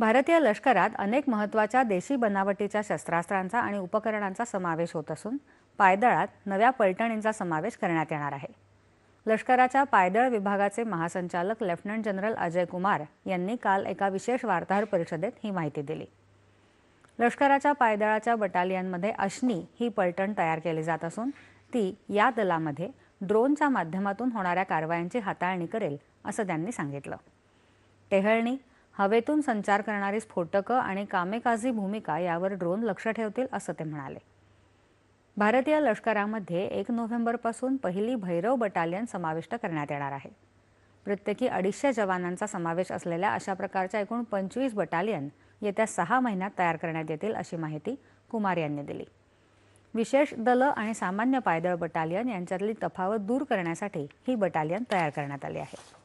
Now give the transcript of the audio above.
भारतीय लष्करात अनेक महत्त्वाच्या देशी बनावटीच्या शस्त्रास्त्रांचा आणि उपकरणांचा समावेश होत असून पायदळात नव्या पलटणींचा समावेश करण्यात येणार आहे. लष्कराच्या पायदळ विभागाचे महासंचालक लेफ्टनंट जनरल अजय कुमार यांनी काल एका विशेष वार्ताहर परिषदेत ही माहिती दिली. लष्कराच्या पायदळाच्या बटालियनमध्ये अश्नी ही पलटण तयार केली जात असून ती या दलामध्ये ड्रोनच्या माध्यमातून होणाऱ्या कारवायांची हाताळणी करेल असं त्यांनी सांगितलं. टेहळणी हवेतून संचार करणारी स्फोटकं आणि कामेकाजी भूमिका यावर ड्रोन लक्ष ठेवतील असं ते म्हणाले. भारतीय लष्करामध्ये एक नोव्हेंबरपासून पहिली भैरव बटालियन समाविष्ट करण्यात येणार आहे. प्रत्येकी अडीचशे जवानांचा समावेश असलेल्या अशा प्रकारच्या एकूण पंचवीस बटालियन येत्या सहा महिन्यात तयार करण्यात येतील अशी माहिती कुमार यांनी दिली. विशेष दलं आणि सामान्य पायदळ बटालियन यांच्यातली तफावत दूर करण्यासाठी ही बटालियन तयार करण्यात आली आहे.